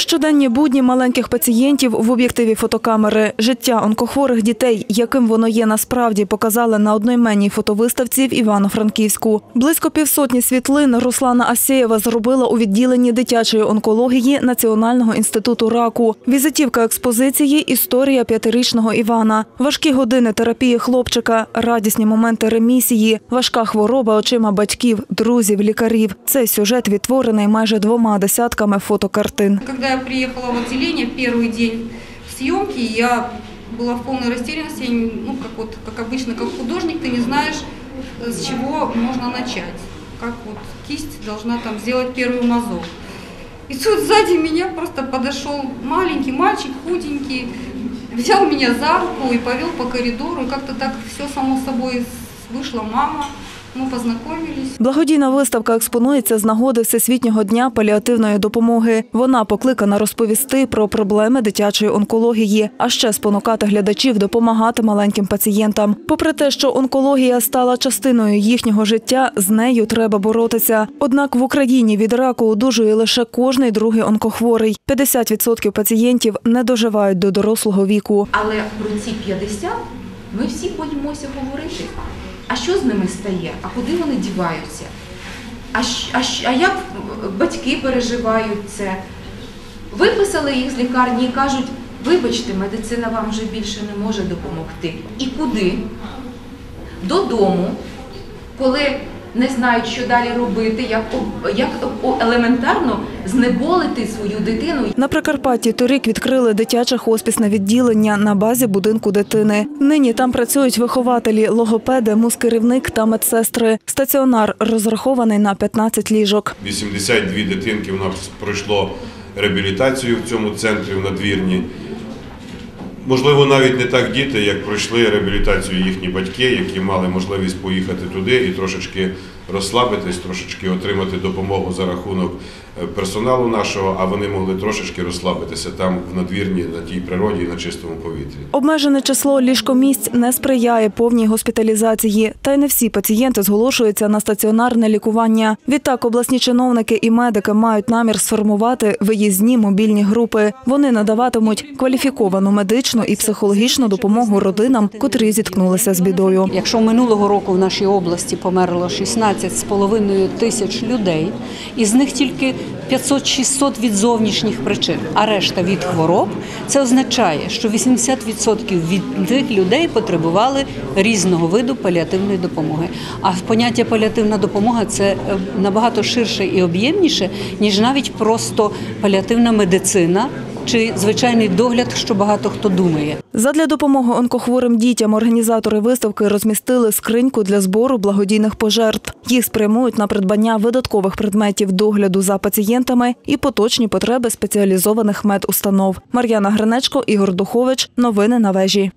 Щоденні будні маленьких пацієнтів в об'єктиві фотокамери. Життя онкохворих дітей, яким воно є насправді, показали на одноіменній фотовиставці в Івано-Франківську. Близько півсотні світлин Руслана Асєєва зробила у відділенні дитячої онкології Національного інституту раку. Візитівка експозиції Історія п'ятирічного Івана. Важкі години терапії хлопчика, радісні моменти ремісії, важка хвороба очима батьків, друзів, лікарів. Цей сюжет відтворений майже двома десятками фотокартин. Я приехала в отделение, первый день съемки, я была в полной растерянности, ну, как, вот, как обычно, как художник, ты не знаешь, э, с чего можно начать, как вот кисть должна там сделать первый мазок. И тут сзади меня просто подошел маленький мальчик, худенький, взял меня за руку и повел по коридору, и как-то так все само собой вышла мама, мы познакомились. Благодійна виставка експонується з нагоди Всесвітнього дня паліативної допомоги. Вона покликана розповісти про проблеми дитячої онкології, а ще спонукати глядачів допомагати маленьким пацієнтам. Попри те, що онкологія стала частиною їхнього життя, з нею треба боротися. Однак в Україні від раку одужує лише кожний другий онкохворий. 50% пацієнтів не доживають до дорослого віку. Але про ці 50 ми всі боїмося говорити. А що з ними стає? А куди вони діваються? А, а, а як батьки переживають це? Виписали їх з лікарні і кажуть, вибачте, медицина вам вже більше не може допомогти. І куди? Додому, коли не знають, що далі робити, як, об- як елементарно знеболити свою дитину. На Прикарпатті торік відкрили дитяче хоспісне відділення на базі будинку дитини. Нині там працюють вихователі, логопеди, мускерівник та медсестри. Стаціонар розрахований на 15 ліжок. 82 дитинки у нас пройшло реабілітацію в цьому центрі в надвірні. Можливо, навіть не так діти, як пройшли реабілітацію їхні батьки, які мали можливість поїхати туди і трошечки розслабитись, трошечки отримати допомогу за рахунок е, персоналу нашого, а вони могли трошечки розслабитися там в надвірні, на тій природі і на чистому повітрі. Обмежене число ліжкомісць не сприяє повній госпіталізації, та й не всі пацієнти зголошуються на стаціонарне лікування. Відтак обласні чиновники і медики мають намір сформувати виїзні мобільні групи. Вони надаватимуть кваліфіковану медичну і психологічну допомогу родинам, котрі зіткнулися з бідою. Якщо минулого року в нашій області померло 16,5 тисяч людей, із них тільки 500-600 від зовнішніх причин, а решта від хвороб, це означає, що 80% від тих людей потребували різного виду паліативної допомоги. А поняття паліативна допомога це е, набагато ширше і об'ємніше, ніж навіть просто паліативна медицина чи звичайний догляд, що багато хто думає. Задля допомоги онкохворим дітям організатори виставки розмістили скриньку для збору благодійних пожертв. Їх спрямують на придбання видаткових предметів догляду за пацієнтами і поточні потреби спеціалізованих медустанов. Мар'яна Гринечко, Ігор Духович. Новини на вежі.